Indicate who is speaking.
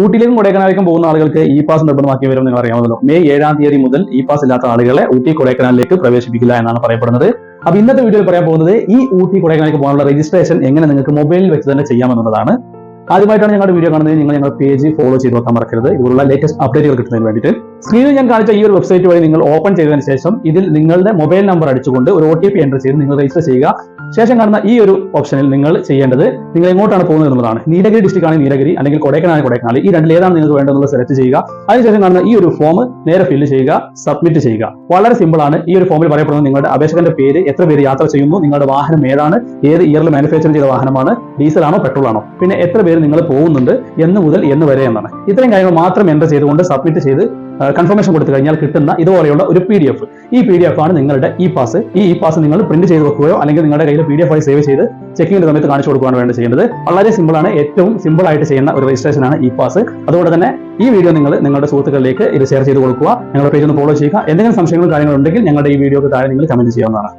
Speaker 1: ഊട്ടിയിലേക്കും കൊടൈക്കനാലിലേക്കും പോകുന്ന ആളുകൾക്ക് E pass നിർബന്ധമാക്കിയ വരും നിങ്ങൾ അറിയാമല്ലോ മെയ് ഏഴാം തീയതി മുതൽ ഇ പാസ് ഇല്ലാത്ത ആളുകളെ ഊട്ടി കൊടൈക്കനാലിലേക്ക് പ്രവേശിപ്പിക്കില്ല എന്നാണ് പറയപ്പെടുന്നത്. അപ്പൊ ഇന്നത്തെ വീഡിയോയിൽ പറയാൻ പോകുന്നത് ഈ ഊട്ടി കൊടൈക്കനാലിലേക്ക് പോകാനുള്ള രജിസ്ട്രേഷൻ എങ്ങനെ നിങ്ങൾക്ക് മൊബൈലിൽ വെച്ച് തന്നെ ചെയ്യാമെന്നുള്ളതാണ്. ആദ്യമായിട്ടാണ് ഞങ്ങളുടെ വീഡിയോ കാണുന്നത്. നിങ്ങൾ ഞങ്ങളുടെ പേജ് ഫോളോ ചെയ്ത് നോക്കാൻ മറക്കരുത്. ഇതുപോലുള്ള ലേറ്റസ്റ്റ് അപ്ഡേറ്റുകൾ കിട്ടുന്നതിന് വേണ്ടിയിട്ട്. സ്ക്രീനിൽ ഞാൻ കാണിച്ച ഈ ഒരു വെബ്സൈറ്റ് വഴി നിങ്ങൾ ഓപ്പൺ ചെയ്തതിന് ശേഷം ഇതിൽ നിങ്ങളുടെ മൊബൈൽ നമ്പർ അടിച്ചുകൊണ്ട് ഒരു ഒ ടി പി എന്റർ ചെയ്ത് നിങ്ങൾ രജിസ്റ്റർ ചെയ്യുക. ശേഷം കാണുന്ന ഈ ഒരു ഓപ്ഷനിൽ നിങ്ങൾ ചെയ്യേണ്ടത് നിങ്ങൾ എങ്ങോട്ടാണ് പോകുന്നത് എന്നുള്ളതാണ്. നീലഗിരി ഡിസ്ട്രിക്ട് ആണെങ്കിൽ നീലഗിരി അല്ലെങ്കിൽ കൊടൈക്കനാൽ കൊടൈക്കനാൽ. ഈ രണ്ടിൽ ഏതാണ് നിങ്ങൾക്ക് വേണ്ടതെന്നുള്ളത് സെലക്ട് ചെയ്യുക. അതിനുശേഷം കാണുന്ന ഈ ഒരു ഫോം നേരെ ഫില്ല് ചെയ്യുക സബ്മിറ്റ് ചെയ്യുക. വളരെ സിമ്പിൾ ആണ്. ഈ ഒരു ഫോമിൽ പറയപ്പെടുന്നത് നിങ്ങളുടെ അപേക്ഷകന്റെ പേര് എത്ര പേര് യാത്ര ചെയ്യുന്നു നിങ്ങളുടെ വാഹനം ഏതാണ് ഏത് ഇയറിൽ മാനുഫാക്ചർ ചെയ്ത വാഹനമാണ് പെട്രോൾ ആണോ പിന്നെ എത്ര പേര് നിങ്ങൾ പോകുന്നുണ്ട് എന്ന് മുതൽ എന്ന് വരെ എന്നാണ്. ഇത്രയും കാര്യങ്ങൾ മാത്രം എന്റർ ചെയ്തുകൊണ്ട് സബ്മിറ്റ് ചെയ്ത് കൺഫർമേഷൻ കൊടുത്തു കഴിഞ്ഞാൽ കിട്ടുന്ന ഇതുപോലെയുള്ള ഒരു പി ഡി എഫ് ഈ പി ഡി എഫ് ആണ് നിങ്ങളുടെ ഇ പാസ് ഈ ഇ പാസ് നിങ്ങൾ പ്രിന്റ് ചെയ്ത് വെക്കുകയോ അല്ലെങ്കിൽ നിങ്ങളുടെ കയ്യിൽ പി ഡി എഫ് ആയി സേവ് ചെയ്ത് ചെക്കിങ്ങിന്റെ സമയത്ത് കാണിച്ചു കൊടുക്കുകയാണ് വേണ്ടി ചെയ്യേണ്ടത് വളരെ സിമ്പിൾ ആണ്. ഏറ്റവും സിമ്പിൾ ആയിട്ട് ചെയ്യുന്ന ഒരു രജിസ്ട്രേഷൻ ആണ് ഇ പാസ് അതുകൊണ്ട് തന്നെ ഈ വീഡിയോ നിങ്ങൾ നിങ്ങളുടെ സുഹൃത്തുക്കളിലേക്ക് ഇത് ഷെയർ ചെയ്ത് കൊടുക്കുക. ഞങ്ങളുടെ പേജ് ഒന്ന് ഫോളോ ചെയ്യുക. എന്തെങ്കിലും സംശയങ്ങളും കാര്യങ്ങളുണ്ടെങ്കിൽ ഞങ്ങളുടെ ഈ വീഡിയോക്ക് താഴെ നിങ്ങൾ കമന്റ് ചെയ്യാവുന്നതാണ്.